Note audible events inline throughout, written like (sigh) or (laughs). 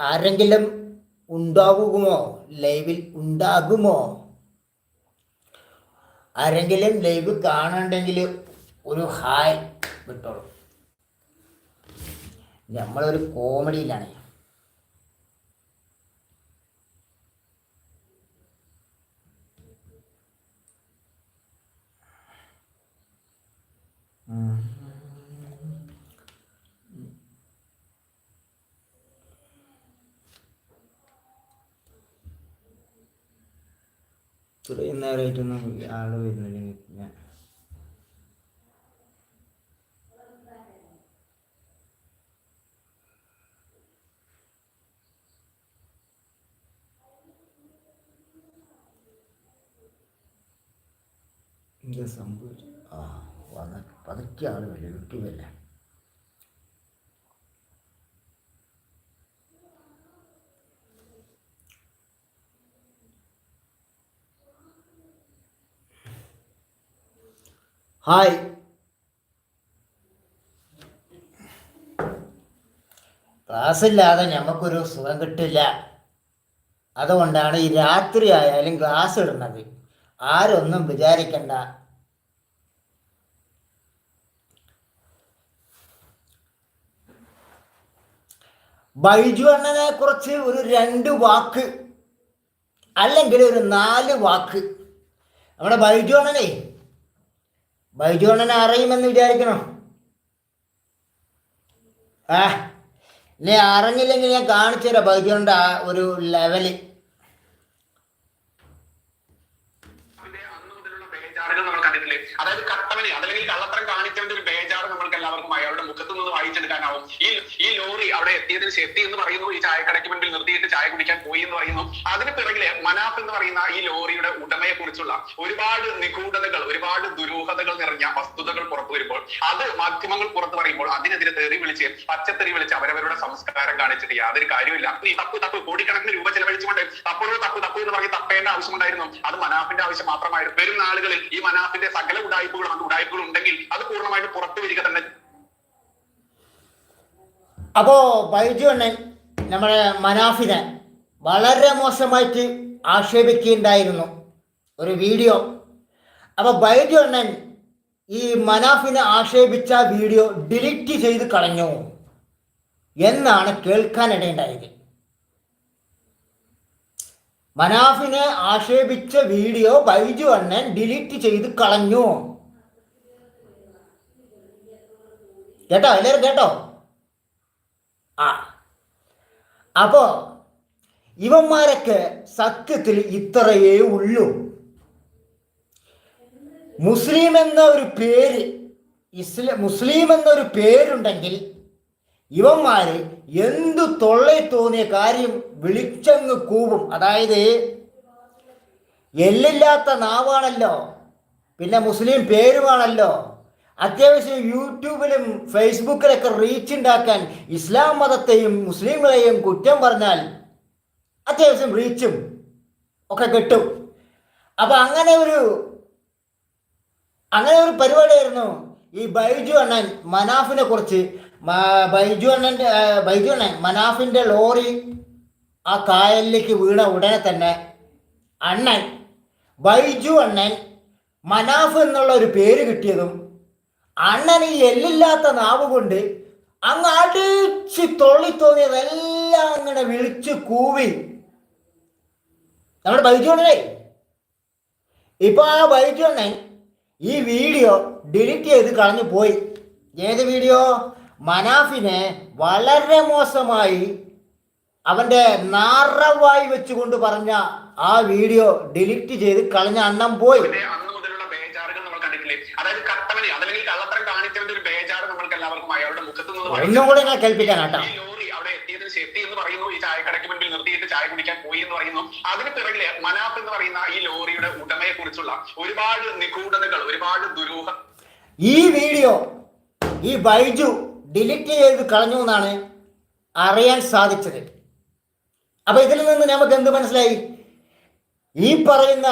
ആരെങ്കിലും ഉണ്ടാകുമോ ലൈവിൽ ഉണ്ടാകുമോ? ആരെങ്കിലും ലൈവ് കാണണ്ടെങ്കിൽ ഒരു ഹായ് വിട്ടോളൂ. നമ്മളൊരു കോമഡിയിലാണ്. ഇത്രയും നേരമായിട്ടൊന്നും ആൾ വരുന്നില്ലെങ്കിൽ ഞാൻ. എന്താ സംഭവിച്ചു ആ പതുക്കെ ആൾ വരും യൂട്യൂബല്ലേ ഹായ്. ക്ലാസ് ഇല്ലാതെ നമുക്കൊരു സുഖം കിട്ടില്ല. അതുകൊണ്ടാണ് ഈ രാത്രി ആയാലും ക്ലാസ് ഇടുന്നത്. ആരൊന്നും വിചാരിക്കണ്ട. ബൈജു അണ്ണനെ കുറിച്ച് ഒരു രണ്ട് വാക്ക് അല്ലെങ്കിൽ ഒരു നാല് വാക്ക്. നമ്മുടെ ബൈജു അണ്ണനെ ബൈജു അണ്ണനെ അറിയുമെന്ന് വിചാരിക്കണം? ആ ഇനി അറിഞ്ഞില്ലെങ്കിൽ ഞാൻ കാണിച്ചു തരാം ബൈജു അണ്ണന്റെ ഒരു ലെവൽ കണ്ടിട്ടില്ലേ അതായത് കട്ടവനെ അതല്ലെങ്കിൽ കള്ളത്തരം കാണിച്ചവന്റെ ഒരു ബേജാറ് നമ്മൾക്ക് എല്ലാവർക്കും അയാളുടെ മുഖത്ത് നിന്ന് വായിച്ചെടുക്കാനാവും. ഈ ഈ ലോറി അവിടെ എത്തിയതിന് എത്തി എന്ന് പറയുന്നു ഈ ചായക്കടയ്ക്ക് മുൻപിൽ നിർത്തിയിട്ട് ചായ കുടിക്കാൻ പോയി എന്ന് പറയുന്നു. അതിന് പിറകിലെ മനാഫ് എന്ന് പറയുന്ന ഈ ലോറിയുടെ ഉടമയെ കുറിച്ചുള്ള ഒരുപാട് നിഗൂഢതകൾ ഒരുപാട് ദുരൂഹതകൾ നിറഞ്ഞ വസ്തുതകൾ പുറത്തു വരുമ്പോൾ അത് മാധ്യമങ്ങൾ പുറത്തു പറയുമ്പോൾ അതിനെതിരെ തെറി വിളിച്ച് പച്ചത്തെറി വിളിച്ച് അവരവരുടെ സംസ്കാരം കാണിച്ചിട്ട് യാതൊരു കാര്യമില്ല ഈ തപ്പ് തപ്പ് കോടിക്കണക്കിന് രൂപ ചെലവഴിച്ചുകൊണ്ട് തപ്പോഴോ തപ്പ് തപ്പ് എന്ന് പറഞ്ഞ് തപ്പേണ്ട ആവശ്യമുണ്ടായിരുന്നു അത് മനാഫിന്റെ ആവശ്യം മാത്രമായിരുന്നു. വരും നാളുകളിൽ ഈ മനാഫിന്റെ സകല ഉടായ്പകളും അത് ഉടായ്പകൾ ഉണ്ടെങ്കിൽ അത് പൂർണമായിട്ട് പുറത്തു വരിക തന്നെ അപ്പോ ബൈജു അണ്ണൻ നമ്മുടെ മനാഫിനെ വളരെ മോശമായിട്ട് ആക്ഷേപിക്കുകയുണ്ടായിരുന്നു. ഒരു വീഡിയോ. അപ്പോൾ ബൈജു അണ്ണൻ ഈ മനാഫിനെ ആക്ഷേപിച്ച വീഡിയോ ഡിലീറ്റ് ചെയ്ത് കളഞ്ഞു. എന്നാണ് കേൾക്കാനിടയുണ്ടായത്. മനാഫിനെ ആക്ഷേപിച്ച വീഡിയോ ബൈജു അണ്ണൻ ഡിലീറ്റ് ചെയ്ത് കളഞ്ഞു. കേട്ടോ? എല്ലാവരും കേട്ടോ? ആ. അപ്പോ ഇവന്മാരൊക്കെ സത്യത്തിൽ ഇത്രയേ ഉള്ളൂ. മുസ്ലിം എന്ന ഒരു പേര് ഇസ്ലാം മുസ്ലിം എന്നൊരു പേരുണ്ടെങ്കിൽ ഇവന്മാര് എന്തു തൊള്ളയിൽ തോന്നിയ കാര്യം വിളിച്ചങ്ങ് കൂവും. അതായത് എല്ലില്ലാത്ത നാവാണല്ലോ പിന്നെ മുസ്ലിം പേരുമാണല്ലോ. അത്യാവശ്യം യൂട്യൂബിലും ഫേസ്ബുക്കിലൊക്കെ റീച്ച് ഉണ്ടാക്കാൻ ഇസ്ലാം മതത്തെയും മുസ്ലിങ്ങളെയും കുറ്റം പറഞ്ഞാൽ അത്യാവശ്യം റീച്ചും ഒക്കെ കിട്ടും. അപ്പൊ അങ്ങനെ ഒരു അങ്ങനെ ഒരു പരിപാടിയായിരുന്നു ഈ ബൈജു അണ്ണൻ മനാഫിനെ കുറിച്ച് ബൈജു അണ്ണന്റെ ബൈജു അണ്ണൻ ലോറി ആ കായലിലേക്ക് വീണ ഉടനെ തന്നെ അണ്ണൻ ബൈജു അണ്ണൻ മനാഫ് എന്നുള്ള ഒരു പേര് കിട്ടിയതും അണ്ണൻ ഈ എല്ലില്ലാത്ത നാവ് കൊണ്ട് അങ്ങ് അടിച്ച് തൊള്ളി തോന്നിയതെല്ലാം അങ്ങനെ വിളിച്ച് കൂവി. നമ്മുടെ ബൈജു അണ്ണനെ ഇപ്പൊ ആ ബൈജു അണ്ണൻ ഈ വീഡിയോ ഡിലീറ്റ് ചെയ്ത് കളഞ്ഞു പോയി. ഏത് വീഡിയോ? മനാഫിനെ വളരെ മോശമായി അവന്റെ നാറവായി വെച്ചുകൊണ്ട് പറഞ്ഞ ആ വീഡിയോ ഡിലീറ്റ് ചെയ്ത് കളഞ്ഞ അണ്ണം പോയി. ഒന്നും കൂടെ ഞാൻ കേൾപ്പിക്കാൻ കേട്ടോ. എത്തി എന്ന് പറയുന്നു. ഈ ചായക്കടയ്ക്ക് മുൻപിൽ നിർത്തിയിട്ട് ചായ കുടിക്കാൻ പോയി എന്ന് പറയുന്നു. അതിന് പിറകിലെ മനാഫ് എന്ന് പറയുന്ന ഈ ലോറിയുടെ ഉടമയെ കുറിച്ചുള്ള ഒരുപാട് നിഗൂഢതകൾ ഒരുപാട് ദുരൂഹ ഈ വീഡിയോ ഈ ബൈജു ഡിലീറ്റ് ചെയ്ത് കളഞ്ഞു എന്നാണ് അറിയാൻ സാധിച്ചത്. അപ്പൊ ഇതിൽ നിന്ന് നമുക്ക് എന്ത് മനസ്സിലായി? ഈ പറയുന്ന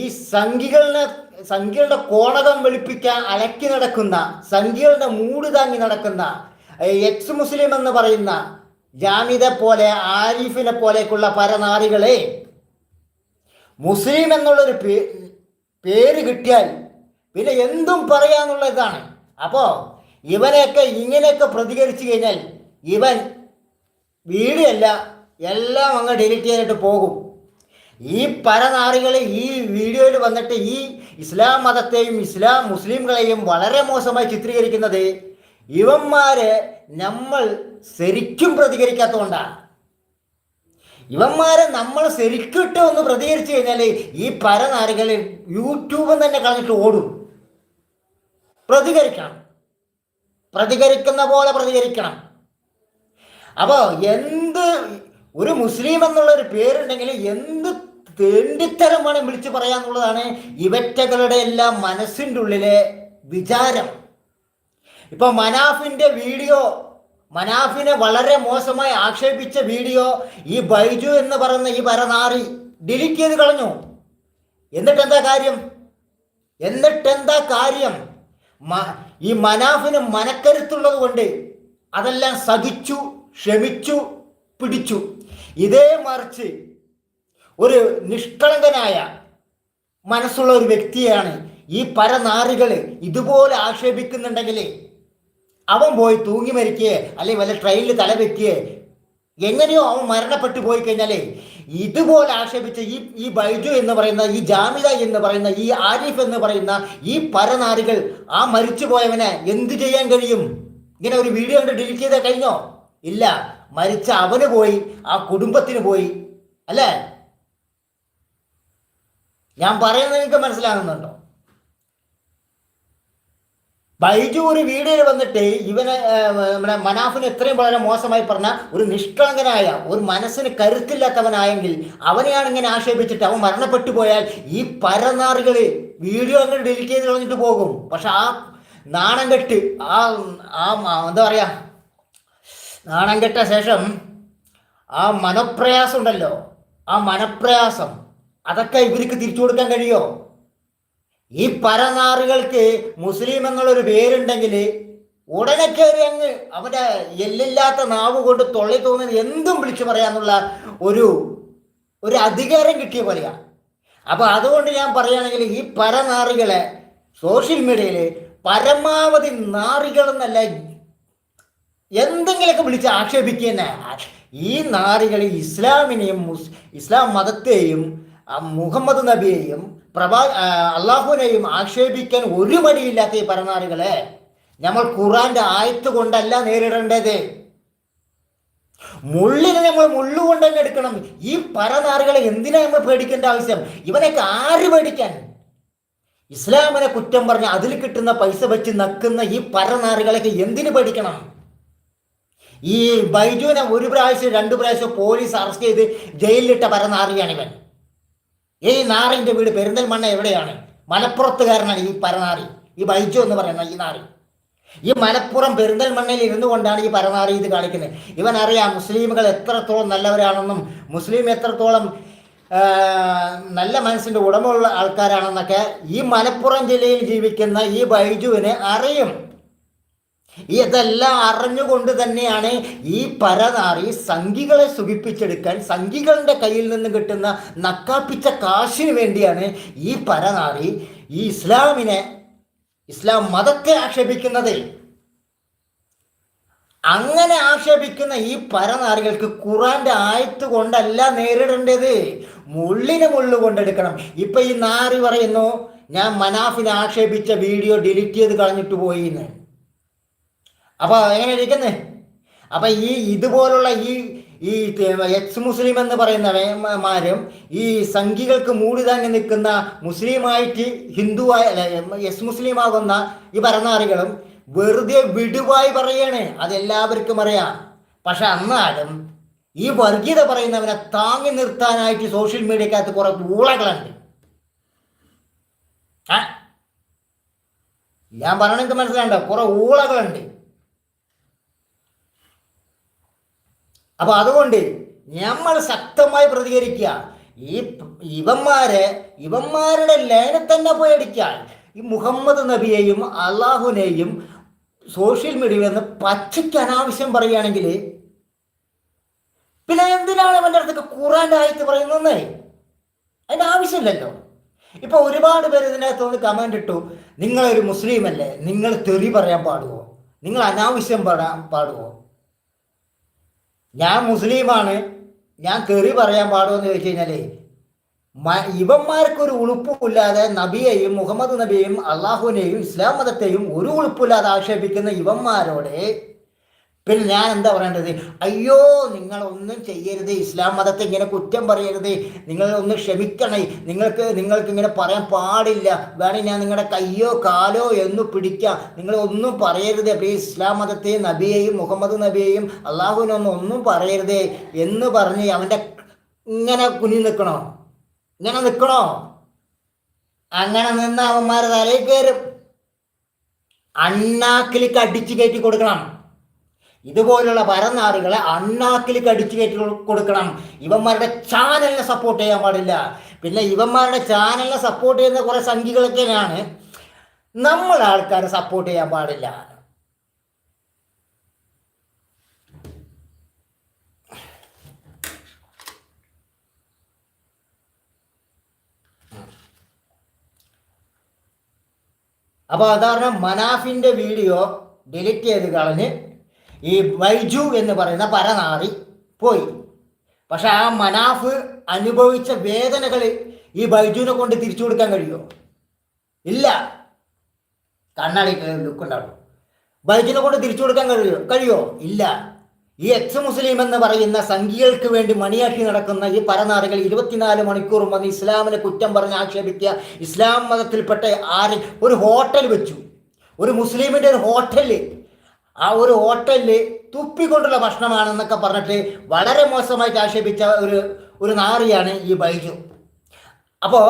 ഈ സംഖികളെ സംഖ്യകളുടെ കോണകം വെളുപ്പിക്കാൻ അലക്കി നടക്കുന്ന സംഖ്യകളുടെ മൂട് താങ്ങി നടക്കുന്ന എക്സ് മുസ്ലിം എന്ന് പറയുന്ന ജാമിദെ പോലെ ആരിഫിനെ പോലേക്കുള്ള പരനാറികളെ മുസ്ലിം എന്നുള്ളൊരു പേര് കിട്ടിയാൽ പിന്നെ എന്തും പറയാന്നുള്ള ഇതാണ് അപ്പോൾ ഇവനെയൊക്കെ ഇങ്ങനെയൊക്കെ പ്രതികരിച്ചു കഴിഞ്ഞാൽ ഇവൻ വീടിയല്ല എല്ലാം അങ്ങ് ഡിലീറ്റ് ചെയ്തിട്ട് പോകും. ഈ പരനാറികൾ ഈ വീഡിയോയിൽ വന്നിട്ട് ഈ ഇസ്ലാം മതത്തെയും ഇസ്ലാം മുസ്ലിംകളെയും വളരെ മോശമായി ചിത്രീകരിക്കുന്നത് ഇവന്മാരെ നമ്മൾ ശരിക്കും പ്രതികരിക്കാത്തതുകൊണ്ടാണ്. ഇവന്മാരെ നമ്മൾ ശരിക്കിട്ട് ഒന്ന് പ്രതികരിച്ചു കഴിഞ്ഞാൽ ഈ പരനാരികൾ യൂട്യൂബിൽ തന്നെ കളഞ്ഞിട്ട് ഓടും. പ്രതികരിക്കണം. പ്രതികരിക്കുന്ന പോലെ പ്രതികരിക്കണം. അപ്പോൾ എന്ത് ഒരു മുസ്ലിം എന്നുള്ള ഒരു പേരുണ്ടെങ്കിൽ എന്ത് തേണ്ടിത്തരം വേണം വിളിച്ചു പറയാന്നുള്ളതാണ് ഇവറ്റകളുടെ എല്ലാം മനസ്സിന്റെ ഉള്ളിലെ വിചാരം. ഇപ്പൊ മനാഫിന്റെ വീഡിയോ മനാഫിനെ വളരെ മോശമായി ആക്ഷേപിച്ച വീഡിയോ ഈ ബൈജു എന്ന് പറയുന്ന ഈ പരനാറി ഡിലീറ്റ് ചെയ്ത് കളഞ്ഞു. എന്നിട്ടെന്താ കാര്യം? എന്നിട്ടെന്താ കാര്യം? ഈ മനാഫിന് മനക്കരുത്തുള്ളത് കൊണ്ട് അതെല്ലാം സഹിച്ചു ക്ഷമിച്ചു പിടിച്ചു. ഇതേ മറിച്ച് ഒരു നിഷ്കളങ്കനായ മനസ്സുള്ള ഒരു വ്യക്തിയാണ് ഈ പരനാറികൾ ഇതുപോലെ ആക്ഷേപിക്കുന്നുണ്ടെങ്കിൽ അവൻ പോയി തൂങ്ങി മരിക്കുകയെ അല്ലെങ്കിൽ വല്ല ട്രെയിനിൽ തല വെക്കുകയെ എങ്ങനെയോ അവൻ മരണപ്പെട്ടു പോയി കഴിഞ്ഞാലേ ഇതുപോലെ ആക്ഷേപിച്ച ഈ ഈ ബൈജു എന്ന് പറയുന്ന ഈ ജാമിദ എന്ന് പറയുന്ന ഈ ആരിഫ് എന്ന് പറയുന്ന ഈ പരനാരികൾ ആ മരിച്ചുപോയവനെ എന്ത് ചെയ്യാൻ കഴിയും? ഇങ്ങനെ ഒരു വീഡിയോ കണ്ട് ഡിലീറ്റ് ചെയ്താൽ കഴിഞ്ഞോ? ഇല്ല. മരിച്ച അവന് പോയി ആ കുടുംബത്തിന് പോയി. അല്ലേ? ഞാൻ പറയുന്നത് നിങ്ങൾക്ക് മനസ്സിലാകുന്നുണ്ടോ? ബൈജു ഒരു വീഡിയോയിൽ വന്നിട്ട് ഇവനെ നമ്മുടെ മനാഫിന് ഇത്രയും വളരെ മോശമായി പറഞ്ഞ ഒരു നിഷ്കളങ്കനായ ഒരു മനസ്സിന് കരുത്തില്ലാത്തവനായെങ്കിൽ അവനെയാണ് ഇങ്ങനെ ആക്ഷേപിച്ചിട്ട് അവൻ മരണപ്പെട്ടു പോയാൽ ഈ പരനാറുകൾ വീഡിയോ അങ്ങനെ ഡിലീറ്റ് ചെയ്ത് കളഞ്ഞിട്ട് പോകും. പക്ഷെ ആ നാണം കെട്ട് ആ ആ എന്താ പറയാ നാണം കെട്ട ശേഷം ആ മനപ്രയാസം ഉണ്ടല്ലോ ആ മനപ്രയാസം അതൊക്കെ ഇവർക്ക് തിരിച്ചു കൊടുക്കാൻ കഴിയോ? ഈ പരനാറുകൾക്ക് മുസ്ലിം എന്നുള്ളൊരു പേരുണ്ടെങ്കിൽ ഉടനെ കയറി അങ്ങ് അവന്റെ എല്ലില്ലാത്ത നാവ് കൊണ്ട് തൊള്ളി തോന്നുന്നത് എന്തും വിളിച്ചു പറയാന്നുള്ള ഒരു ഒരു അധികാരം കിട്ടിയ പോലെയാണ് അപ്പോൾ അതുകൊണ്ട് ഞാൻ പറയുകയാണെങ്കിൽ ഈ പരനാറികളെ സോഷ്യൽ മീഡിയയിൽ പരമാവധി നാറികൾ എന്നല്ല എന്തെങ്കിലുമൊക്കെ വിളിച്ച് ആക്ഷേപിക്കുന്ന ഈ നാറികൾ ഇസ്ലാമിനെയും മുസ് ഇസ്ലാം മതത്തെയും മുഹമ്മദ് നബിയെയും പ്രഭാ അള്ളാഹുവിനെയും ആക്ഷേപിക്കാൻ ഒരു മടിയില്ലാത്ത ഈ പറഞ്ഞാറുകളെ നമ്മൾ ഖുറാന്റെ ആയത്ത് കൊണ്ടല്ല നേരിടേണ്ടത്. മുള്ളിനെ നമ്മൾ മുള്ളുകൊണ്ട് തന്നെ എടുക്കണം. ഈ പരനാറുകളെ എന്തിനാ നമ്മൾ പേടിക്കേണ്ട ആവശ്യം? ഇവനൊക്കെ ആര് പേടിക്കാൻ? ഇസ്ലാമിനെ കുറ്റം പറഞ്ഞ് അതിൽ കിട്ടുന്ന പൈസ വെച്ച് നക്കുന്ന ഈ പരനാറുകളൊക്കെ എന്തിനു പേടിക്കണം? ഈ ബൈജുവിനെ ഒരു പ്രാവശ്യം രണ്ടു പ്രാവശ്യം പോലീസ് അറസ്റ്റ് ചെയ്ത് ജയിലിലിട്ട പരനാറിയാണ് ഇവൻ. ഈ നാറിന്റെ വീട് പെരിന്തൽമണ്ണ എവിടെയാണ്? മലപ്പുറത്തുകാരനാണ് ഈ പരനാറി. ഈ ബൈജു എന്ന് പറയുന്ന ഈ നാറി. ഈ മലപ്പുറം പെരിന്തൽമണ്ണയിൽ ഇരുന്നു കൊണ്ടാണ് ഈ പരനാറി ഇത് കാണിക്കുന്നത്. ഇവൻ അറിയാം മുസ്ലിമുകൾ എത്രത്തോളം നല്ലവരാണെന്നും മുസ്ലിം എത്രത്തോളം നല്ല മനസ്സിന്റെ ഉടമയുള്ള ആൾക്കാരാണെന്നൊക്കെ ഈ മലപ്പുറം ജില്ലയിൽ ജീവിക്കുന്ന ഈ ബൈജുവിനെ അറിയും. ഇതെല്ലാം അറിഞ്ഞുകൊണ്ട് തന്നെയാണ് ഈ പരനാറി സംഘികളെ സുഖിപ്പിച്ചെടുക്കാൻ സംഘികളുടെ കയ്യിൽ നിന്ന് കിട്ടുന്ന നക്കാപ്പിച്ച കാശിന് വേണ്ടിയാണ് ഈ പരനാറി ഈ ഇസ്ലാമിനെ ഇസ്ലാം മതത്തെ ആക്ഷേപിക്കുന്നത്. അങ്ങനെ ആക്ഷേപിക്കുന്ന ഈ പരനാറികൾക്ക് ഖുറാന്റെ ആയത്ത് കൊണ്ടല്ല നേരിടേണ്ടത്. മുള്ളിനെ മുള്ളു കൊണ്ടെടുക്കണം. ഇപ്പൊ ഈ നാറി പറയുന്നു ഞാൻ മനാഫിനെ ആക്ഷേപിച്ച വീഡിയോ ഡിലീറ്റ് ചെയ്ത് കളഞ്ഞിട്ട് പോയി എന്ന് അപ്പൊ എങ്ങനെ ഇരിക്കുന്നത് അപ്പൊ ഈ ഇതുപോലുള്ള ഈ ഈ എക്സ് മുസ്ലിം എന്ന് പറയുന്നവന്മാരും ഈ സംഘികൾക്ക് മൂടി താങ്ങി നിൽക്കുന്ന മുസ്ലിമായിട്ട് ഹിന്ദുവായ മുസ്ലിം ആകുന്ന ഈ ഭരണാറികളും വെറുതെ വിടുവായി പറയാണ്. അതെല്ലാവർക്കും അറിയാം. പക്ഷെ എന്നാലും ഈ വർഗീയത പറയുന്നവനെ താങ്ങി നിർത്താനായിട്ട് സോഷ്യൽ മീഡിയക്കകത്ത് കുറെ ഊളകളുണ്ട്. ഞാൻ പറയണെങ്കിൽ മനസ്സിലാണ്ടോ കുറെ ഊളകളുണ്ട്. അപ്പൊ അതുകൊണ്ട് നമ്മൾ ശക്തമായി പ്രതികരിക്കുക. ഈ ഇവന്മാരെ ഇവന്മാരുടെ ലൈനെ തന്നെ പോയി അടിക്കാൻ ഈ മുഹമ്മദ് നബിയെയും അള്ളാഹുനെയും സോഷ്യൽ മീഡിയയിൽ നിന്ന് പച്ചയ്ക്ക് അനാവശ്യം പറയുകയാണെങ്കിൽ പിന്നെ എന്തിനാണ് അവന്റെ അടുത്തൊക്കെ ഖുറാന്റെ ആയത്ത് പറയുന്നത് അതിന്റെ ആവശ്യമില്ലല്ലോ. ഇപ്പൊ ഒരുപാട് പേര് ഇതിനകത്ത് വന്ന് കമന്റ് ഇട്ടു നിങ്ങളൊരു മുസ്ലിം അല്ലേ? നിങ്ങൾ തെറി പറയാൻ പാടുവോ? നിങ്ങൾ അനാവശ്യം പറയാൻ പാടുവോ? ഞാൻ മുസ്ലിമാണ്. ഞാൻ തെറി പറയാൻ പാടുമോ എന്ന് ചോദിച്ചു കഴിഞ്ഞാലേ ഇവന്മാർക്കൊരു ഉളുപ്പുമില്ലാതെ നബിയെയും മുഹമ്മദ് നബിയെയും അള്ളാഹുവിനെയും ഇസ്ലാം മതത്തെയും ഒരു ഉളുപ്പില്ലാതെ ആക്ഷേപിക്കുന്ന ഇവന്മാരോട് പിന്നെ ഞാൻ എന്താ പറയേണ്ടത്? അയ്യോ നിങ്ങൾ ഒന്നും ചെയ്യരുത്. ഇസ്ലാം മതത്തെ ഇങ്ങനെ കുറ്റം പറയരുത്. നിങ്ങൾ ഒന്ന് ക്ഷമിക്കണേ. നിങ്ങൾക്ക് നിങ്ങൾക്ക് ഇങ്ങനെ പറയാൻ പാടില്ല. വേണമെങ്കിൽ ഞാൻ നിങ്ങളുടെ കയ്യോ കാലോ എന്ന് പിടിക്കാം. നിങ്ങൾ ഒന്നും പറയരുത്. അപ്പോൾ ഇസ്ലാം മതത്തെയും നബിയെയും മുഹമ്മദ് നബിയെയും അള്ളാഹുവിനൊന്നും ഒന്നും പറയരുത് എന്ന് പറഞ്ഞ് അവന്റെ ഇങ്ങനെ കുനി നിൽക്കണോ? ഇങ്ങനെ നിൽക്കണോ? അങ്ങനെ നിന്ന് അവന്മാരെ തലയിൽ കയറും. അണ്ണാക്കിലേക്ക് അടിച്ചു കയറ്റി കൊടുക്കണം. ഇതുപോലുള്ള പരനാറുകളെ അണ്ണാക്കിൽ കടിച്ചു കയറ്റി കൊടുക്കണം. ഇവന്മാരുടെ ചാനലിനെ സപ്പോർട്ട് ചെയ്യാൻ പാടില്ല. പിന്നെ ഇവന്മാരുടെ ചാനലിനെ സപ്പോർട്ട് ചെയ്യുന്ന കുറെ സംഖ്യകളൊക്കെയാണ് നമ്മൾ ആൾക്കാരെ സപ്പോർട്ട് ചെയ്യാൻ പാടില്ല. അപ്പോൾ അതാണ് മനാഫിന്റെ വീഡിയോ ഡിലീറ്റ് ചെയ്ത് കളഞ്ഞ് ഈ വൈജു എന്ന് പറയുന്ന പരനാറി പോയി. പക്ഷെ ആ മനാഫ് അനുഭവിച്ച വേദനകൾ ഈ ബൈജുവിനെ കൊണ്ട് തിരിച്ചു കൊടുക്കാൻ കഴിയുമോ? ഇല്ല. കണ്ണാടി ലുക്ക് ഉണ്ടാവും. ബൈജുവിനെ കൊണ്ട് തിരിച്ചു കൊടുക്കാൻ കഴിയോ കഴിയോ? ഇല്ല. ഈ എക്സ് മുസ്ലിം എന്ന് പറയുന്ന സംഖ്യകൾക്ക് വേണ്ടി മണിയാക്കി നടക്കുന്ന ഈ പരനാറികൾ ഇരുപത്തിനാല് മണിക്കൂറും വന്ന് ഇസ്ലാമിനെ കുറ്റം പറഞ്ഞ് ആക്ഷേപിക്കുക. ഇസ്ലാം മതത്തിൽപ്പെട്ട ആര്? ഒരു ഹോട്ടൽ വെച്ചു. ഒരു മുസ്ലിമിന്റെ ഒരു ഹോട്ടൽ. ആ ഒരു ഹോട്ടലിൽ തുപ്പിക്കൊണ്ടുള്ള ഭക്ഷണമാണെന്നൊക്കെ പറഞ്ഞിട്ട് വളരെ മോശമായിട്ട് ആക്ഷേപിച്ച ഒരു ഒരു നാറിയാണ് ഈ ബൈജു. അപ്പോൾ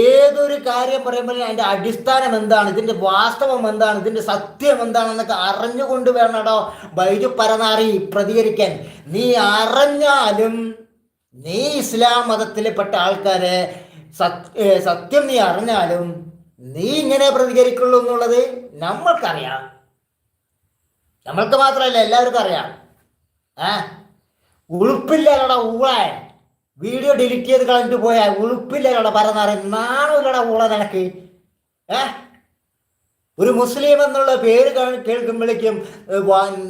ഏതൊരു കാര്യം പറയുമ്പോഴും അതിന്റെ അടിസ്ഥാനം എന്താണ്? ഇതിന്റെ വാസ്തവം എന്താണ്? ഇതിന്റെ സത്യം എന്താണെന്നൊക്കെ അറിഞ്ഞുകൊണ്ട് വേണടോ ബൈജു പരനാറി പ്രതികരിക്കാൻ. നീ അറിഞ്ഞാലും നീ ഇസ്ലാം മതത്തിൽപ്പെട്ട ആൾക്കാരെ സത്യം നീ അറിഞ്ഞാലും നീ ഇങ്ങനെ പ്രതികരിക്കുള്ളൂ എന്നുള്ളത് നമ്മൾക്കറിയാം. നമ്മൾക്ക് മാത്രമല്ല എല്ലാവർക്കും അറിയാം. ഏ? ഉളുപ്പില്ലടാ ഊളെ. വീഡിയോ ഡിലീറ്റ് ചെയ്ത് കളഞ്ഞിട്ട് പോയാ ഉളുപ്പില്ലടാ പറഞ്ഞാറ്. നാണമില്ലടാ ഊള നിനക്ക്. ഏ? ഒരു മുസ്ലിം എന്നുള്ള പേര് കേൾക്കുമ്പോഴേക്കും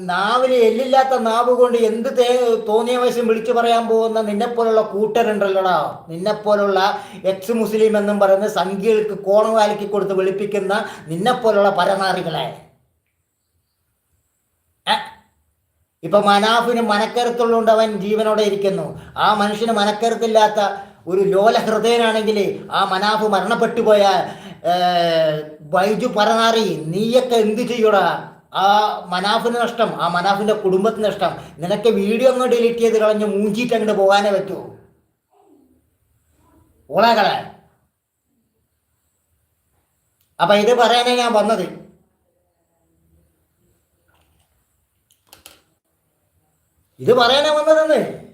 നാവിന് എല്ലില്ലാത്ത നാവ് കൊണ്ട് എന്ത് തേ തോന്നിയ വശം വിളിച്ചു പറയാൻ പോകുന്ന നിന്നെപ്പോലുള്ള കൂട്ടരുണ്ടല്ലോടാ. നിന്നെപ്പോലുള്ള എക്സ് മുസ്ലിം എന്നും പറയുന്ന സംഖ്യകൾക്ക് കോണം കോണവാലിക്ക് കൊടുത്ത് വിളിപ്പിക്കുന്ന നിന്നെപ്പോലുള്ള പരനാറികളെ ഏ? ഇപ്പൊ മനാഫിന് മനക്കരുത്തുള്ളതുകൊണ്ട് അവൻ ജീവനോടെ ഇരിക്കുന്നു. ആ മനുഷ്യന് മനക്കരുത്തില്ലാത്ത ഒരു ലോല ഹൃദയനാണെങ്കിൽ ആ മനാഫ് മരണപ്പെട്ടു പോയ വൈജു ബൈജു പരനാറി നീയൊക്കെ എന്ത് ചെയ്യൂടാ? ആ മനാഫിന് നഷ്ടം ആ മനാഫിന്റെ കുടുംബത്തിന് നഷ്ടം. നിനക്ക് വീഡിയോ അങ്ങ് ഡിലീറ്റ് ചെയ്ത് കളഞ്ഞ് മൂഞ്ചിട്ട് അങ്ങോട്ട് പോകാനേ പറ്റൂ. ഓളകളെ അപ്പൊ ഇത് പറയാനേ ഞാൻ വന്നത്. ഇത് പറയാനാ വന്നതെന്ന്?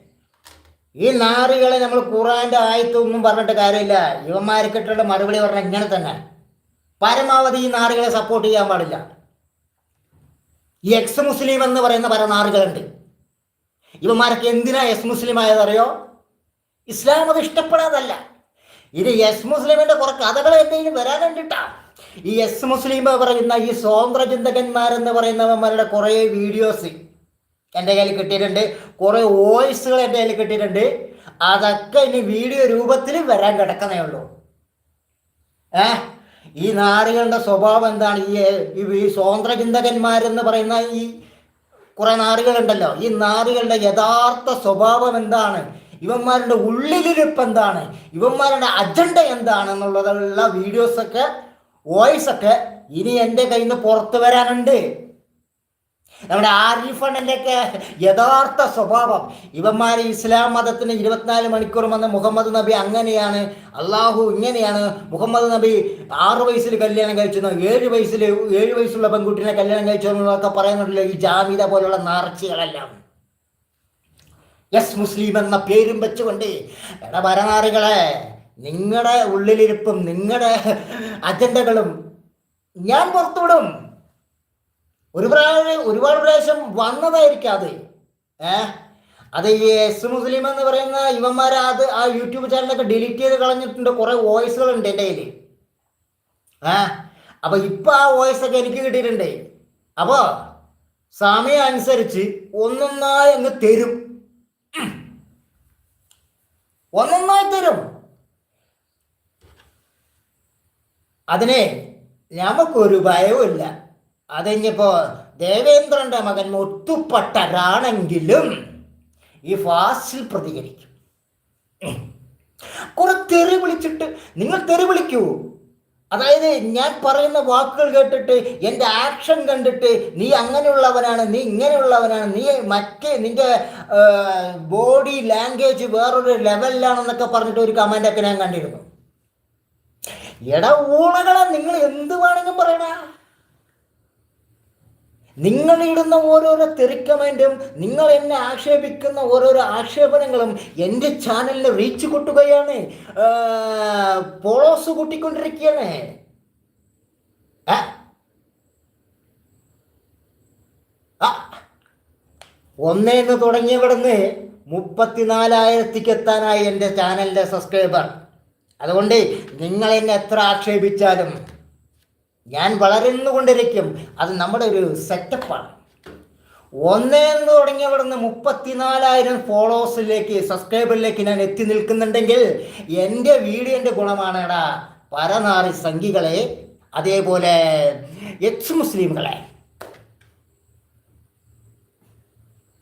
ഈ നാറികളെ നമ്മൾ ഖുറാന്റെ ആയത്തൊന്നും പറഞ്ഞിട്ട് കാര്യമില്ല. ഇവന്മാർക്കിട്ടുള്ള മറുപടി പറഞ്ഞാൽ ഇങ്ങനെ തന്നെ. പരമാവധി ഈ നാറികളെ സപ്പോർട്ട് ചെയ്യാൻ പാടില്ല. ഈ എക്സ് മുസ്ലിം എന്ന് പറയുന്ന പല നാറുകളുണ്ട്. ഇവന്മാരൊക്കെ എന്തിനാ എസ് മുസ്ലിം ആയതറിയോ? ഇസ്ലാം അത് ഇഷ്ടപ്പെടാതല്ല. ഇത് എസ് മുസ്ലിമിന്റെ കുറെ കഥകൾ എന്തെങ്കിലും വരാനുണ്ടിട്ടാ ഈ എസ് മുസ്ലിം പറയുന്ന ഈ സ്വതന്ത്ര ചിന്തകന്മാരെന്ന് പറയുന്നവന്മാരുടെ കുറേ വീഡിയോസ് എന്റെ കയ്യിൽ കിട്ടിയിട്ടുണ്ട്. കുറേ വോയിസുകൾ എന്റെ കയ്യിൽ കിട്ടിയിട്ടുണ്ട്. അതൊക്കെ ഇനി വീഡിയോ രൂപത്തിൽ വരാൻ കിടക്കുന്നേ ഉള്ളൂ. ഏ? ഈ നാറികളുടെ സ്വഭാവം എന്താണ്? ഈ ഈ- സ്വാതന്ത്ര്യചിന്തകന്മാരെന്ന് പറയുന്ന ഈ കുറേ നാറികളുണ്ടല്ലോ. ഈ നാറികളുടെ യഥാർത്ഥ സ്വഭാവം എന്താണ്? ഇവന്മാരുടെ ഉള്ളിലിരിപ്പ് എന്താണ്? ഇവന്മാരുടെ അജണ്ട എന്താണ് എന്നുള്ളതുള്ള വീഡിയോസൊക്കെ വോയിസൊക്കെ ഇനി എന്റെ കയ്യിൽ നിന്ന് പുറത്തു വരാനുണ്ട്. നമ്മുടെ ആരിഫണിന്റെയൊക്കെ യഥാർത്ഥ സ്വഭാവം. ഇവന്മാർ ഇസ്ലാം മതത്തിന് ഇരുപത്തിനാല് മണിക്കൂർ വന്ന മുഹമ്മദ് നബി അങ്ങനെയാണ്. അള്ളാഹു ഇങ്ങനെയാണ്. മുഹമ്മദ് നബി ആറ് വയസ്സിൽ കല്യാണം കഴിച്ചെന്നോ ഏഴ് വയസ്സിൽ ഏഴ് വയസ്സുള്ള പെൺകുട്ടിനെ കല്യാണം കഴിച്ചെന്നൊക്കെ പറയുന്നുണ്ടല്ലോ ഈ ജാമിത പോലുള്ള നാർച്ചകളെല്ലാം. യെസ് മുസ്ലിം എന്ന പേരും വെച്ചുകൊണ്ട് എടാ ഭരണാറികളെ നിങ്ങളുടെ ഉള്ളിലിരിപ്പും നിങ്ങളുടെ അജണ്ടകളും ഞാൻ പുറത്തുവിടും. ഒരു പ്രാവശ്യം ഒരുപാട് പ്രാവശ്യം വന്നതായിരിക്കാം അത്. ഏ? അത് ഈ എസ് മുസ്ലിം എന്ന് പറയുന്ന ഇവന്മാരെ അത് ആ യൂട്യൂബ് ചാനലൊക്കെ ഡിലീറ്റ് ചെയ്ത് കളഞ്ഞിട്ടുണ്ട്. കുറേ വോയിസുകൾ ഉണ്ട് എന്റെ കയ്യിൽ ഏ? അപ്പൊ ഇപ്പൊ ആ വോയിസ് ഒക്കെ എനിക്ക് കിട്ടിയിട്ടുണ്ട്. അപ്പോ സമയം അനുസരിച്ച് ഒന്നൊന്നായി അങ്ങ് തരും. ഒന്നൊന്നായി തരും. അതിനെ നമുക്കൊരു ഭയവുമില്ല. അതിനിപ്പോ ദേവേന്ദ്രന്റെ മകൻ ഒത്തുപ്പെട്ടരാണെങ്കിലും ഈ ഫാസിൽ പ്രതികരിക്കും. കുറെ തെറി വിളിച്ചിട്ട് നിങ്ങൾ തെറി വിളിക്കൂ. അതായത് ഞാൻ പറയുന്ന വാക്കുകൾ കേട്ടിട്ട് എന്റെ ആക്ഷൻ കണ്ടിട്ട് നീ അങ്ങനെയുള്ളവനാണ് നീ ഇങ്ങനെയുള്ളവനാണ് നീ മറ്റേ നിന്റെ ബോഡി ലാംഗ്വേജ് വേറൊരു ലെവലിലാണെന്നൊക്കെ പറഞ്ഞിട്ട് ഒരു കമന്റൊക്കെ ഞാൻ കണ്ടിരുന്നു. എടാ ഊണകളെ നിങ്ങൾ എന്ത് വേണമെങ്കിലും പറയണ? നിങ്ങൾ ഇടുന്ന ഓരോരോ തെറിക്കമന്റും നിങ്ങൾ എന്നെ ആക്ഷേപിക്കുന്ന ഓരോരോ ആക്ഷേപണങ്ങളും എന്റെ ചാനലിന് റീച്ച് കൂട്ടുകയാണ്. പോളോസ് കൂട്ടിക്കൊണ്ടിരിക്കുകയാണ്. ഒന്നേന്ന് തുടങ്ങിയവിടുന്ന് മുപ്പത്തിനാലായിരത്തിക്ക് എത്താനായി എന്റെ ചാനലിന്റെ സബ്സ്ക്രൈബർ. അതുകൊണ്ട് നിങ്ങൾ എന്നെ എത്ര ആക്ഷേപിച്ചാലും ഞാൻ വളരുന്നു വളരുന്നുകൊണ്ടിരിക്കും. അത് നമ്മുടെ ഒരു സെറ്റപ്പാണ് ഒന്നേന്ന് തുടങ്ങിയവിടുന്ന് മുപ്പത്തിനാലായിരം ഫോളോവേഴ്സിലേക്ക് സബ്സ്ക്രൈബറിലേക്ക് ഞാൻ എത്തി നിൽക്കുന്നുണ്ടെങ്കിൽ എന്റെ വീഡിയോന്റെ ഗുണമാണ് എടാ പരനാറി സംഘികളെ അതേപോലെ എക്സ് മുസ്ലിംകളെ.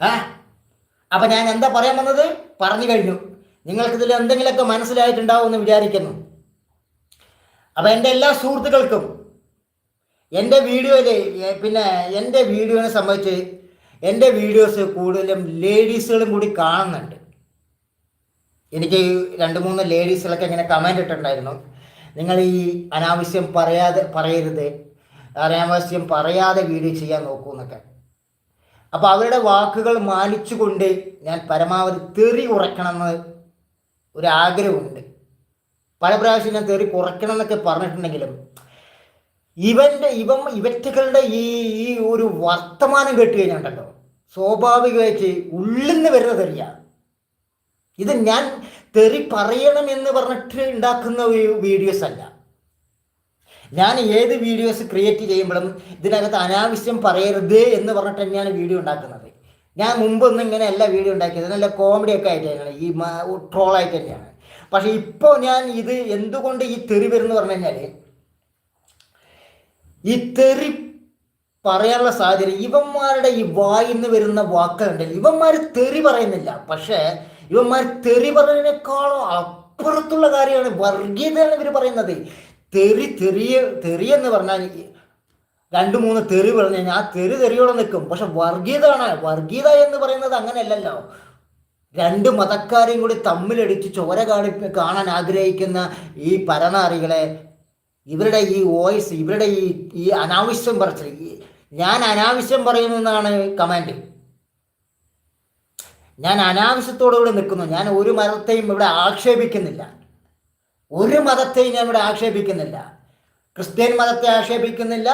ആ? അപ്പം ഞാൻ എന്താ പറയാൻ വന്നത്? പറഞ്ഞു കഴിഞ്ഞു. നിങ്ങൾക്കിതിൽ എന്തെങ്കിലുമൊക്കെ മനസ്സിലായിട്ടുണ്ടാവും എന്ന് വിചാരിക്കുന്നു. അപ്പം എന്റെ എല്ലാ സുഹൃത്തുക്കൾക്കും എന്റെ വീഡിയോയിൽ പിന്നെ എന്റെ വീഡിയോനെ സംബന്ധിച്ച് എന്റെ വീഡിയോസ് കൂടുതലും ലേഡീസുകളും കൂടി കാണുന്നുണ്ട്. എനിക്ക് രണ്ട് മൂന്ന് ലേഡീസുകളൊക്കെ ഇങ്ങനെ കമന്റ് ഇട്ടിട്ടുണ്ടായിരുന്നു. നിങ്ങൾ ഈ അനാവശ്യം പറയാതെ പറയരുത്. അനാവശ്യം പറയാതെ വീഡിയോ ചെയ്യാൻ നോക്കൂ എന്നൊക്കെ. അപ്പോൾ അവരുടെ വാക്കുകൾ മാനിച്ചുകൊണ്ട് ഞാൻ പരമാവധി തെറി കുറയ്ക്കണമെന്ന് ഒരു ആഗ്രഹമുണ്ട് പല പ്രാവശ്യം ഞാൻ തെറി കുറയ്ക്കണം എന്നൊക്കെ പറഞ്ഞിട്ടുണ്ടെങ്കിലും ഇവന്റെ ഇവൻ ഇവറ്റകളുടെ ഈ ഈ ഒരു വർത്തമാനം കേട്ട് കഴിഞ്ഞാണ്ടല്ലോ സ്വാഭാവികമായിട്ട് ഉള്ളിൽ നിന്ന് വരുന്ന തെറിയ ഇത് ഞാൻ തെറി പറയണം എന്ന് പറഞ്ഞിട്ട് ഉണ്ടാക്കുന്ന വീഡിയോസ് അല്ല. ഞാൻ ഏത് വീഡിയോസ് ക്രിയേറ്റ് ചെയ്യുമ്പോഴും ഇതിനകത്ത് അനാവശ്യം പറയരുത് എന്ന് പറഞ്ഞിട്ട് തന്നെയാണ് വീഡിയോ ഉണ്ടാക്കുന്നത്. ഞാൻ മുമ്പൊന്നും ഇങ്ങനെ എല്ലാ വീഡിയോ ഉണ്ടാക്കിയത്. നല്ല കോമഡി ഒക്കെ ആയിട്ട് തന്നെയാണ്. ഈ ട്രോളായിട്ട് തന്നെയാണ്. പക്ഷേ ഇപ്പോൾ ഞാൻ ഇത് എന്തുകൊണ്ട് ഈ തെറി വരുന്നു പറഞ്ഞു കഴിഞ്ഞാൽ ഈ തെറി പറയാനുള്ള സാഹചര്യം ഇവന്മാരുടെ ഈ വായിന്ന് വരുന്ന വാക്കുകളുണ്ട് ഇവന്മാർ തെറി പറയുന്നില്ല. പക്ഷേ ഇവന്മാർ തെറി പറയുന്നതിനേക്കാളും അപ്പുറത്തുള്ള കാര്യമാണ് വർഗീയതയാണ് ഇവർ പറയുന്നത്. തെറി തെറിയ തെറി എന്ന് പറഞ്ഞാൽ രണ്ട് മൂന്ന് തെറി പറഞ്ഞു കഴിഞ്ഞാൽ ആ തെറി തെറിയോടെ നിൽക്കും. പക്ഷെ വർഗീയതാണ്. വർഗീയത എന്ന് പറയുന്നത് അങ്ങനെയല്ലല്ലോ. രണ്ട് മതക്കാരെയും കൂടി തമ്മിലടിച്ച് ചോര കാണി കാണാൻ ആഗ്രഹിക്കുന്ന ഈ പരനാറികളെ ഇവരുടെ ഈ വോയിസ് ഇവരുടെ ഈ ഈ അനാവശ്യം പറച്ചിൽ ഞാൻ അനാവശ്യം പറയുന്നു എന്നാണ് കമാൻഡ് ഞാൻ അനാവശ്യത്തോടുകൂടി നിൽക്കുന്നു. ഞാൻ ഒരു മതത്തെയും ഇവിടെ ആക്ഷേപിക്കുന്നില്ല. ഒരു മതത്തെയും ഞാൻ ഇവിടെ ആക്ഷേപിക്കുന്നില്ല. ക്രിസ്ത്യൻ മതത്തെ ആക്ഷേപിക്കുന്നില്ല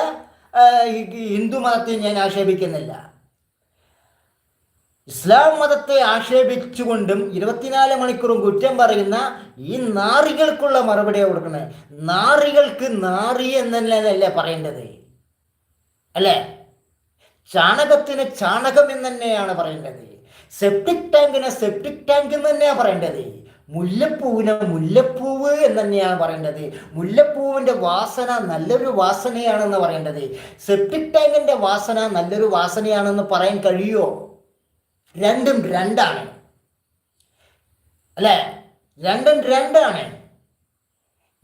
ഹിന്ദു മതത്തെയും ഞാൻ ആക്ഷേപിക്കുന്നില്ല. ഇസ്ലാം മതത്തെ ആക്ഷേപിച്ചുകൊണ്ടും ഇരുപത്തിനാല് മണിക്കൂറും കുറ്റം പറയുന്ന ഈ നാറികൾക്കുള്ള മറുപടിയാണ് കൊടുക്കുന്നത് നാറികൾക്ക് നാറി എന്നല്ലേ പറയേണ്ടത്? അല്ലേ? ചാണകത്തിന് ചാണകം എന്ന് തന്നെയാണ് പറയേണ്ടത്. സെപ്റ്റിക് ടാങ്കിനെ സെപ്റ്റിക് ടാങ്ക് എന്ന് തന്നെയാണ് പറയേണ്ടത്. മുല്ലപ്പൂവിന് മുല്ലപ്പൂവ് എന്ന് തന്നെയാണ് പറയേണ്ടത്. മുല്ലപ്പൂവിന്റെ വാസന നല്ലൊരു വാസനയാണെന്ന് പറയേണ്ടത്. സെപ്റ്റിക് ടാങ്കിന്റെ വാസന നല്ലൊരു വാസനയാണെന്ന് പറയാൻ കഴിയുമോ? രണ്ടും രണ്ടാണ്. അല്ലേ? രണ്ടും രണ്ടാണ്.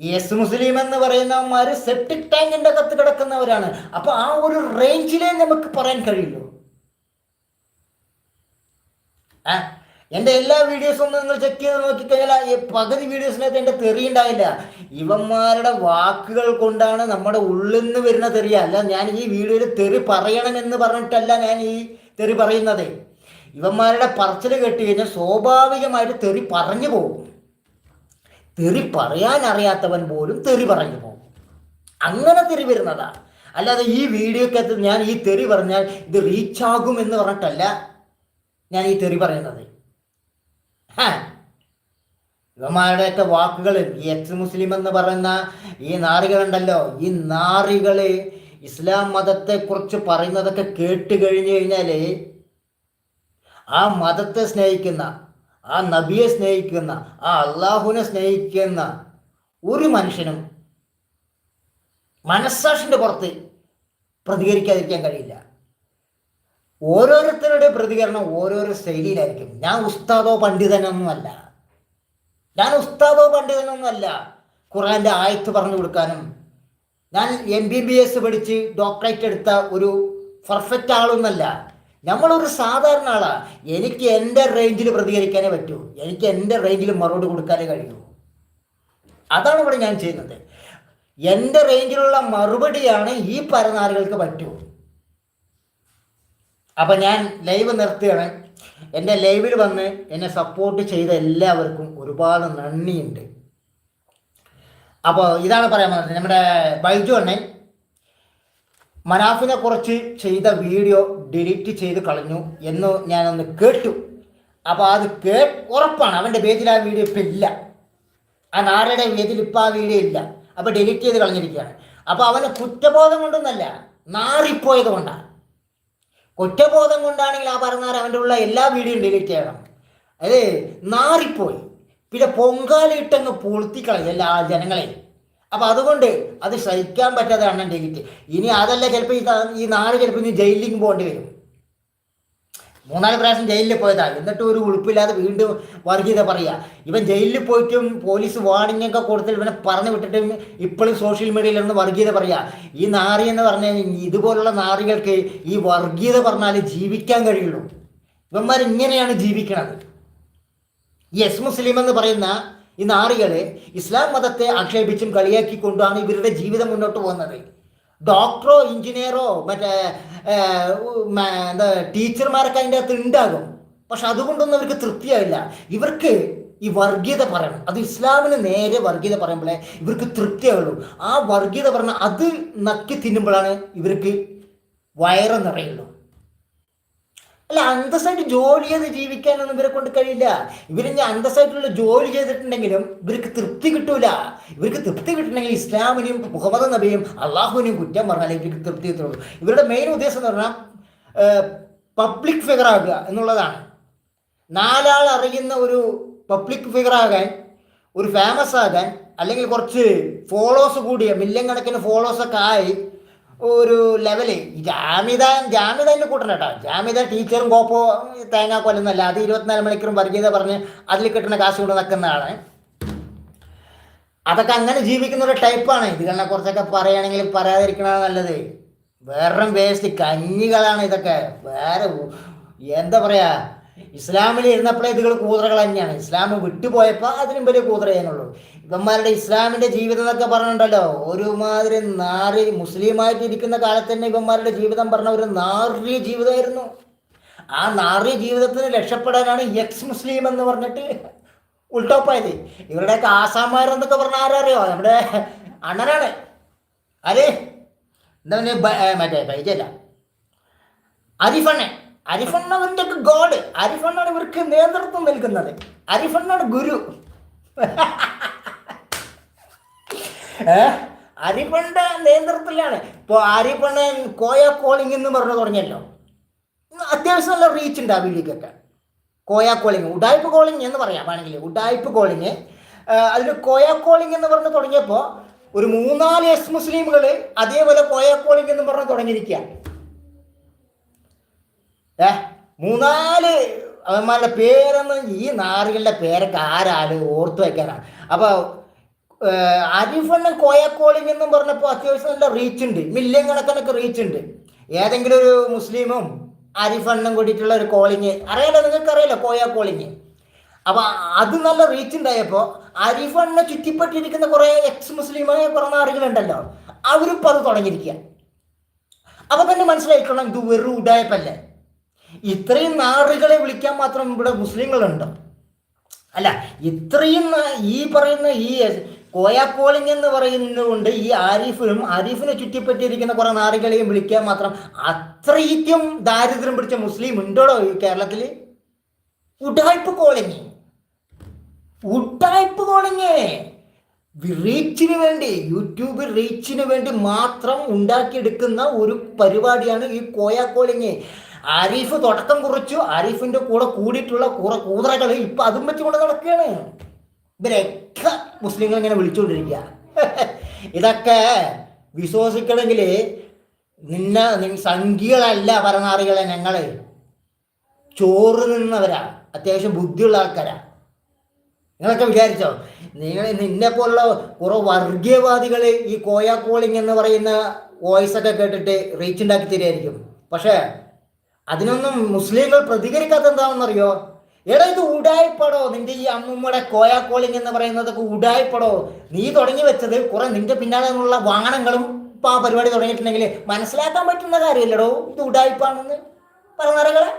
യെസ് മുസ്ലിം എന്ന് പറയുന്നവന്മാർ സെപ്റ്റിക് ടാങ്കിന്റെ അകത്ത് കിടക്കുന്നവരാണ്. അപ്പൊ ആ ഒരു റേഞ്ചിലേ നമുക്ക് പറയാൻ കഴിയുള്ളൂ. ആ എന്റെ എല്ലാ വീഡിയോസും ഒന്ന് നിങ്ങൾ ചെക്ക് ചെയ്ത് നോക്കിക്കഴിഞ്ഞാൽ ഈ പകുതി വീഡിയോസിനകത്ത് എന്റെ തെറി ഉണ്ടായില്ല. ഇവന്മാരുടെ വാക്കുകൾ കൊണ്ടാണ് നമ്മുടെ ഉള്ളിൽ നിന്ന് വരുന്ന തെറിയ അല്ല ഞാൻ ഈ വീഡിയോയിൽ തെറി പറയണമെന്ന് പറഞ്ഞിട്ടല്ല ഞാൻ ഈ തെറി പറയുന്നത്. ഇവന്മാരുടെ പറച്ചിൽ കേട്ട് കഴിഞ്ഞാൽ സ്വാഭാവികമായിട്ട് തെറി പറഞ്ഞു പോകും. തെറി പറയാൻ അറിയാത്തവൻ പോലും തെറി പറഞ്ഞു പോകും. അങ്ങനെ തെറി വരുന്നതാ. അല്ലാതെ ഈ വീഡിയോക്കകത്ത് ഞാൻ ഈ തെറി പറഞ്ഞാൽ ഇത് റീച്ചാകും എന്ന് പറഞ്ഞിട്ടല്ല ഞാൻ ഈ തെറി പറയുന്നത്. ഇവന്മാരുടെ ഇവന്മാരുടെയൊക്കെ വാക്കുകൾ ഈ എക്സ് മുസ്ലിം എന്ന് പറയുന്ന ഈ നാറികളുണ്ടല്ലോ ഈ നാറികൾ ഇസ്ലാം മതത്തെക്കുറിച്ച് പറയുന്നതൊക്കെ കേട്ട് കഴിഞ്ഞു കഴിഞ്ഞാൽ ആ മതത്തെ സ്നേഹിക്കുന്ന ആ നബിയെ സ്നേഹിക്കുന്ന ആ അള്ളാഹുവിനെ സ്നേഹിക്കുന്ന ഒരു മനുഷ്യനും മനസ്സാക്ഷിന്റെ പുറത്ത് പ്രതികരിക്കാതിരിക്കാൻ കഴിയില്ല. ഓരോരുത്തരുടെ പ്രതികരണം ഓരോരോ ശൈലിയിലായിരിക്കും. ഞാൻ ഉസ്താദോ പണ്ഡിതനൊന്നുമല്ല ഞാൻ ഉസ്താദോ പണ്ഡിതനൊന്നുമല്ല ഖുറാന്റെ ആയത്ത് പറഞ്ഞു കൊടുക്കാനും ഞാൻ എം ബി ബി എസ് പഠിച്ച് ഡോക്ടറേറ്റ് എടുത്ത ഒരു പെർഫെക്റ്റ് ആളൊന്നല്ല നമ്മളൊരു സാധാരണ ആളാ. എനിക്ക് എന്റെ റേഞ്ചിൽ പ്രതികരിക്കാനേ പറ്റൂ. എനിക്ക് എന്റെ റേഞ്ചിൽ മറുപടി കൊടുക്കാനേ കഴിയൂ. അതാണ് ഇവിടെ ഞാൻ ചെയ്യുന്നത്. എന്റെ റേഞ്ചിലുള്ള മറുപടിയാണ് ഈ പരനാറുകൾക്ക് പറ്റൂ. അപ്പം ഞാൻ ലൈവ് നിർത്തുകയാണ്. എന്റെ ലൈവിൽ വന്ന് എന്നെ സപ്പോർട്ട് ചെയ്ത എല്ലാവർക്കും ഒരുപാട് നന്ദിയുണ്ട്. അപ്പോൾ ഇതാണ് പറയാൻ പറഞ്ഞത് നമ്മുടെ ബൈജു അണ്ണൻ മനാഫിനെ കുറിച്ച് ചെയ്ത വീഡിയോ ഡിലീറ്റ് ചെയ്ത് കളഞ്ഞു എന്ന് ഞാനൊന്ന് കേട്ടു. അപ്പോൾ അത് കേ ഉറപ്പാണ്. അവന്റെ പേജിൽ ആ വീഡിയോ ഇപ്പം ഇല്ല. ആ നാരയുടെ പേജിൽ ഇപ്പം ആ വീഡിയോ ഇല്ല. അപ്പോൾ ഡിലീറ്റ് ചെയ്ത് കളഞ്ഞിരിക്കുകയാണ്. അപ്പോൾ അവന് കുറ്റബോധം കൊണ്ടൊന്നല്ല നാറിപ്പോയത് കൊണ്ടാണ് കുറ്റബോധം കൊണ്ടാണെങ്കിൽ ആ പറഞ്ഞാൽ അവന്റെ ഉള്ള എല്ലാ വീഡിയോയും ഡിലീറ്റ് ചെയ്യണം. അത് നാറിപ്പോയി. പിന്നെ പൊങ്കാലിട്ടങ്ങ് പൊളുത്തിക്കളയല്ല എല്ലാ ജനങ്ങളെ അപ്പം അതുകൊണ്ട് അത് സഹിക്കാൻ പറ്റാതെ അണ്ണൻ എനിക്ക് ഇനി അതല്ല ചിലപ്പോൾ ഈ ഈ നാട് ചിലപ്പോൾ ഇനി ജയിലിലേക്ക് പോകേണ്ടി വരും. മൂന്നാൽ പ്രാവശ്യം ജയിലിൽ പോയതാ. എന്നിട്ട് ഒരു ഉളുപ്പില്ലാതെ വീണ്ടും വർഗീയത പറയുക ഇവൻ ജയിലിൽ പോയിട്ടും പോലീസ് വാർണിംഗ് ഒക്കെ കൊടുത്തിട്ട് ഇവനെ പറഞ്ഞു വിട്ടിട്ടും ഇപ്പോഴും സോഷ്യൽ മീഡിയയിൽ നിന്ന് വർഗീയത പറയുക ഈ നാറി എന്ന് പറഞ്ഞാൽ ഇതുപോലുള്ള നാറികൾക്ക് ഈ വർഗീയത പറഞ്ഞാൽ ജീവിക്കാൻ കഴിയുള്ളൂ. ഇവന്മാർ ഇങ്ങനെയാണ് ജീവിക്കുന്നത് ഈ എസ് മുസ്ലിം എന്ന് പറയുന്ന ഈ നാറികളെ ഇസ്ലാം മതത്തെ ആക്ഷേപിച്ചും കളിയാക്കിക്കൊണ്ടാണ് ഇവരുടെ ജീവിതം മുന്നോട്ട് പോകുന്നത്. ഡോക്ടറോ എഞ്ചിനീയറോ മറ്റേ എന്താ ടീച്ചർമാരൊക്കെ അതിന്റെ അകത്ത് ഉണ്ടാകും. പക്ഷെ അതുകൊണ്ടൊന്നും അവർക്ക് തൃപ്തിയാവില്ല. ഇവർക്ക് ഈ വർഗീയത പറയണം. അത് ഇസ്ലാമിന് നേരെ വർഗീയത പറയുമ്പോഴേ ഇവർക്ക് തൃപ്തിയാവുള്ളൂ. ആ വർഗീയത പറഞ്ഞാൽ അത് നക്കി തിന്നുമ്പോഴാണ് ഇവർക്ക് വയറ് നിറയുള്ളൂ. അല്ല അന്തസ്സായിട്ട് ജോലി ചെയ്ത് ജീവിക്കാനൊന്നും ഇവരെ കൊണ്ട് കഴിയില്ല. ഇവരിഞ്ഞ അന്തസ്സായിട്ടുള്ള ജോലി ചെയ്തിട്ടുണ്ടെങ്കിലും ഇവർക്ക് തൃപ്തി കിട്ടൂല. ഇവർക്ക് തൃപ്തി കിട്ടണമെങ്കിൽ ഇസ്ലാമിനെയും മുഹമ്മദ് നബിയും അള്ളാഹുവിനെയും കുറ്റം പറഞ്ഞാലേ ഇവർക്ക് തൃപ്തി കിട്ടുള്ളൂ ഇവരുടെ മെയിൻ ഉദ്ദേശം എന്ന് പറഞ്ഞാൽ പബ്ലിക് ഫിഗർ ആകുക എന്നുള്ളതാണ്. നാലാൾ അറിയുന്ന ഒരു പബ്ലിക് ഫിഗർ ആകാൻ ഒരു ഫേമസ് ആകാൻ അല്ലെങ്കിൽ കുറച്ച് ഫോളോസ് കൂടിയ മില്യൺ കണക്കിന് ഫോളോസ് ഒക്കെ ആയി ഒരു ലെവൽ ജാമിത ജാമിത എന്നെ കൂട്ടണം കേട്ടോ ജാമിത ടീച്ചറും കോപ്പോ തേങ്ങാ കൊല്ലുന്നല്ല അത് ഇരുപത്തിനാല് മണിക്കൂറും വർഗീയത പറഞ്ഞ് അതിൽ കിട്ടുന്ന കാശ് കൊണ്ട് നിൽക്കുന്ന അതൊക്കെ അങ്ങനെ ജീവിക്കുന്ന ഒരു ടൈപ്പാണ് ഇത് കാരണം കുറച്ചൊക്കെ പറയുകയാണെങ്കിൽ പറയാതിരിക്കണതാണ് നല്ലത്. വേറെ വേസ്റ്റ് കഞ്ഞികളാണ് ഇതൊക്കെ. വേറെ എന്താ പറയാ? ഇസ്ലാമിൽ ഇരുന്നപ്പോഴേ ഇതുകൾ കൂതറകൾ തന്നെയാണ്. ഇസ്ലാം വിട്ടുപോയപ്പോൾ അതിനും വലിയ കൂതറ ചെയ്യാനുള്ളൂ. ഇവന്മാരുടെ ഇസ്ലാമിന്റെ ജീവിതം എന്നൊക്കെ പറഞ്ഞിട്ടുണ്ടല്ലോ. ഒരുമാതിരി നാറി മുസ്ലിമായിട്ട് ഇരിക്കുന്ന കാലത്ത് തന്നെ ഇവന്മാരുടെ ജീവിതം പറഞ്ഞ ഒരു നാറിയ ജീവിതമായിരുന്നു. ആ നാറിയ ജീവിതത്തിന് രക്ഷപ്പെടാനാണ് എക്സ് മുസ്ലിം എന്ന് പറഞ്ഞിട്ട് ഉൾട്ടോപ്പായത് ഇവരുടെയൊക്കെ ആസാമാരെന്നൊക്കെ പറഞ്ഞ ആരറിയോ? നമ്മുടെ അണ്ണനാണ്. അരേ എന്താ മറ്റേ പൈജല്ല അരിഫണ്ണൻ. അരിഫണ്ണവന്റെ ഗോഡ് അരിഫണ്ണാണ് ഇവർക്ക് നേതൃത്വം നൽകുന്നത്. അരിഫണ്ണാണ് ഗുരു. (laughs) ഏ? അരിഫണ്ട നേതൃത്വത്തിലാണ് ഇപ്പോൾ അരിഫണ്ണൻ കോയ കോളിംഗ് എന്ന് പറഞ്ഞു തുടങ്ങിയല്ലോ. അത്യാവശ്യം നല്ല റീച്ച് ഉണ്ട് ആ വീഡിയോക്കൊക്കെ കോയ കോളിംഗ് ഉഡായ്പ് കോളിംഗ് എന്ന് പറയാം. വേണമെങ്കിൽ ഉഡായ്പ് കോളിംഗ് അതിൽ കോയ കോളിംഗ് എന്ന് പറഞ്ഞ് തുടങ്ങിയപ്പോൾ ഒരു മൂന്നാൽ എസ് മുസ്ലിമുകൾ അതേപോലെ കോയ കോളിംഗ് എന്ന് പറഞ്ഞ് തുടങ്ങിയിരിക്കുക ഏ മൂന്നാൽ അവന്മാരുടെ പേരൊന്നും ഈ നാറുകളുടെ പേരൊക്കെ ആരാൽ ഓർത്തു വയ്ക്കാനാണ് അപ്പോൾ അരിഫണ്ണൻ കോയ കോളിംഗ് എന്നും പറഞ്ഞപ്പോൾ അത്യാവശ്യം നല്ല റീച്ച് ഉണ്ട്. മില്യൺ കണക്കിനൊക്കെ റീച്ച് ഉണ്ട്. ഏതെങ്കിലും ഒരു മുസ്ലിമും അരിഫണ്ണും കൂടിയിട്ടുള്ള ഒരു കോളിങ് അറിയാലോ നിങ്ങൾക്ക് അറിയാലോ കോയ കോളിങ് അപ്പൊ അത് നല്ല റീച്ച് ഉണ്ടായപ്പോൾ അരിഫണ്ണെ ചുറ്റിപ്പറ്റിയിരിക്കുന്ന കുറെ എക്സ് മുസ്ലിമായ കുറെ അവരും അവരിപ്പോൾ അത് തുടങ്ങിയിരിക്കുക അപ്പൊ തന്നെ മനസ്സിലായിക്കണം ഇത് വെറും ഉടായപ്പല്ലേ ഇത്രയും നാടുകളെ വിളിക്കാൻ മാത്രം ഇവിടെ മുസ്ലിങ്ങളുണ്ടോ? അല്ല ഇത്രയും ഈ പറയുന്ന ഈ കോയാക്കോളിംഗ് എന്ന് പറയുന്നതുകൊണ്ട് ഈ ആരിഫിനും ആരിഫിനെ ചുറ്റിപ്പറ്റിയിരിക്കുന്ന കുറെ നാറികളെയും വിളിക്കാൻ മാത്രം അത്രയ്ക്കും ദാരിദ്ര്യം പിടിച്ച മുസ്ലിം ഉണ്ടോടോ ഈ കേരളത്തിൽ ഉടായ്പ കോളിങ്. ഉടായ്പ കോളിങ്. റീച്ചിന് വേണ്ടി യൂട്യൂബ് റീച്ചിന് വേണ്ടി മാത്രം ഉണ്ടാക്കിയെടുക്കുന്ന ഒരു പരിപാടിയാണ് ഈ കോയ കോളിങ് ആരിഫ് തുടക്കം കുറിച്ചു ആരിഫിന്റെ കൂടെ കൂടിയിട്ടുള്ള കുറെ കൂതറകൾ ഇപ്പൊ അതും വെച്ചുകൊണ്ട് നടക്കുകയാണ്. ഇവരൊക്കെ മുസ്ലിങ്ങൾ ഇങ്ങനെ വിളിച്ചുകൊണ്ടിരിക്കുക ഇതൊക്കെ വിശ്വസിക്കണമെങ്കിൽ നിന്നെ സംഖ്യകളല്ല പരനാറികളെ ഞങ്ങൾ ചോറ് നിന്നവരാ അത്യാവശ്യം ബുദ്ധിയുള്ള ആൾക്കാരാ. നിങ്ങളൊക്കെ വിചാരിച്ചോ? നിങ്ങൾ നിന്നെ പോലുള്ള കുറെ വർഗീയവാദികൾ ഈ കോയ കോളിംഗ് എന്ന് പറയുന്ന വോയിസ് ഒക്കെ കേട്ടിട്ട് റീച്ച് ഉണ്ടാക്കി തരുമായിരിക്കും പക്ഷേ അതിനൊന്നും മുസ്ലിങ്ങൾ പ്രതികരിക്കാത്ത എന്താണെന്നറിയോ എടാ ഇത് ഉടായ്പടോ? നിന്റെ ഈ അമ്മൂമ്മയുടെ കോയ കോളിംഗ് എന്ന് പറയുന്നതൊക്കെ ഉടായ്പടോ? നീ തുടങ്ങി വെച്ചത് കുറെ നിന്റെ പിന്നാലെ നിന്നുള്ള വാഹനങ്ങളും ഇപ്പൊ ആ പരിപാടി തുടങ്ങിയിട്ടുണ്ടെങ്കിൽ മനസ്സിലാക്കാൻ പറ്റുന്ന കാര്യമില്ലടോ ഇത് ഉടായ്പാണെന്ന് പറഞ്ഞറകളെ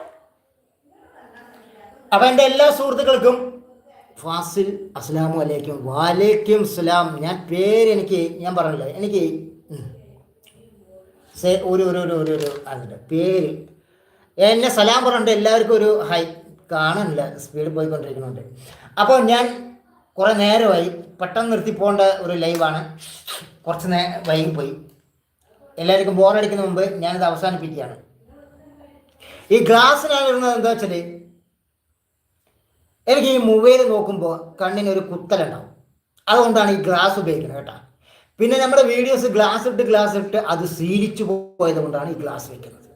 അപ്പൊ എന്റെ എല്ലാ സുഹൃത്തുക്കൾക്കും ഫാസിൽ അസ്സലാമു അലൈക്കും. വാലേക്കും സ്ലാം ഞാൻ പേര് എനിക്ക് ഞാൻ പറഞ്ഞില്ല? എനിക്ക്. ഒരു ഒരു ഒരു ഒരു ഒരു പേര്. എന്നെ സലാം പറഞ്ഞിട്ട് എല്ലാവർക്കും ഒരു ഹൈ കാണുന്നില്ല സ്പീഡ് പോയിക്കൊണ്ടിരിക്കുന്നുണ്ട്. അപ്പോൾ ഞാൻ കുറേ നേരമായി പെട്ടെന്ന് നിർത്തി പോകേണ്ട ഒരു ലൈവാണ് കുറച്ച് നേ വൈകി പോയി. എല്ലാവർക്കും ബോറടിക്കുന്ന മുമ്പ് ഞാനിത് അവസാനിപ്പിക്കുകയാണ്. ഈ ഗ്ലാസ് ഞാൻ ഇടുന്നത് എന്താ വെച്ചാൽ എനിക്ക് ഈ മൊബൈൽ നോക്കുമ്പോൾ കണ്ണിന് ഒരു കുത്തലുണ്ടാവും. അതുകൊണ്ടാണ് ഈ ഗ്ലാസ് ഉപയോഗിക്കുന്നത് കേട്ടോ. പിന്നെ നമ്മുടെ വീഡിയോസ് ഗ്ലാസ് ഇട്ട് ഗ്ലാസ് ഇട്ട് അത് സീലിച്ചു പോയത് കൊണ്ടാണ് ഈ ഗ്ലാസ് വെക്കുന്നത്.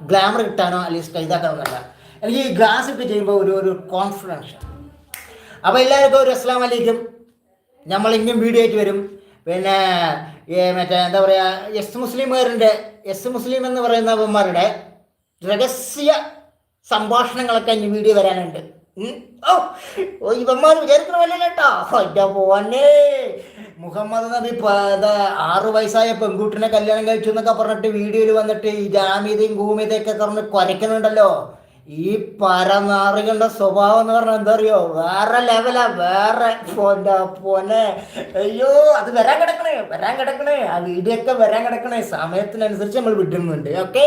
ഗ്ലാമർ കിട്ടാനോ അല്ലെങ്കിൽ ഇതാക്കാനോ അല്ല എനിക്ക് ഈ ഗ്ലാസ് ഇട്ട് ചെയ്യുമ്പോൾ ഒരു ഒരു കോൺഫിഡൻസ് അപ്പോൾ എല്ലാവർക്കും ഒരു അസ്ലാം വലൈക്കും നമ്മൾ ഇനിയും വീഡിയോ ആയിട്ട് വരും. പിന്നെ മറ്റേ എന്താ പറയുക എസ് മുസ്ലിംകാരന്റെ എസ് മുസ്ലിം എന്ന് പറയുന്ന അവന്മാരുടെ രഹസ്യ സംഭാഷണങ്ങളൊക്കെ ഇനി വീഡിയോ വരാനുണ്ട്. ഓ ഇവന്മാർ വിചാരിക്കണമല്ല കേട്ടോ. എന്റെ മുഹമ്മദ് നബി ആറ് വയസ്സായ പെൺകുട്ടിനെ കല്യാണം കഴിച്ചു എന്നൊക്കെ പറഞ്ഞിട്ട് വീഡിയോയിൽ വന്നിട്ട് ഈ ജാമ്യതയും ഭൂമിതയൊക്കെ പറഞ്ഞ് കുരയ്ക്കുന്നുണ്ടല്ലോ. ഈ പരനാറുകളുടെ സ്വഭാവം എന്ന് പറഞ്ഞാൽ എന്താ അറിയോ വേറെ ലെവലാ വേറെ പോന്റെ പോനെ അയ്യോ അത് വരാൻ കിടക്കണേ വരാൻ കിടക്കണേ. ആ വീഡിയോ വരാൻ കിടക്കണേ. സമയത്തിനനുസരിച്ച് നമ്മൾ വിടുന്നുണ്ട് ഓക്കെ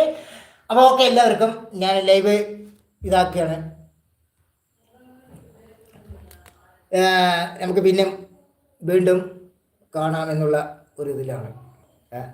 അപ്പോൾ ഓക്കെ എല്ലാവർക്കും ഞാൻ ലൈവ് ഇതാക്കിയാണ് നമുക്ക് പിന്നെ വീണ്ടും കാണാമെന്നുള്ള ഒരു ഇതിലാണ്. ഏഹ്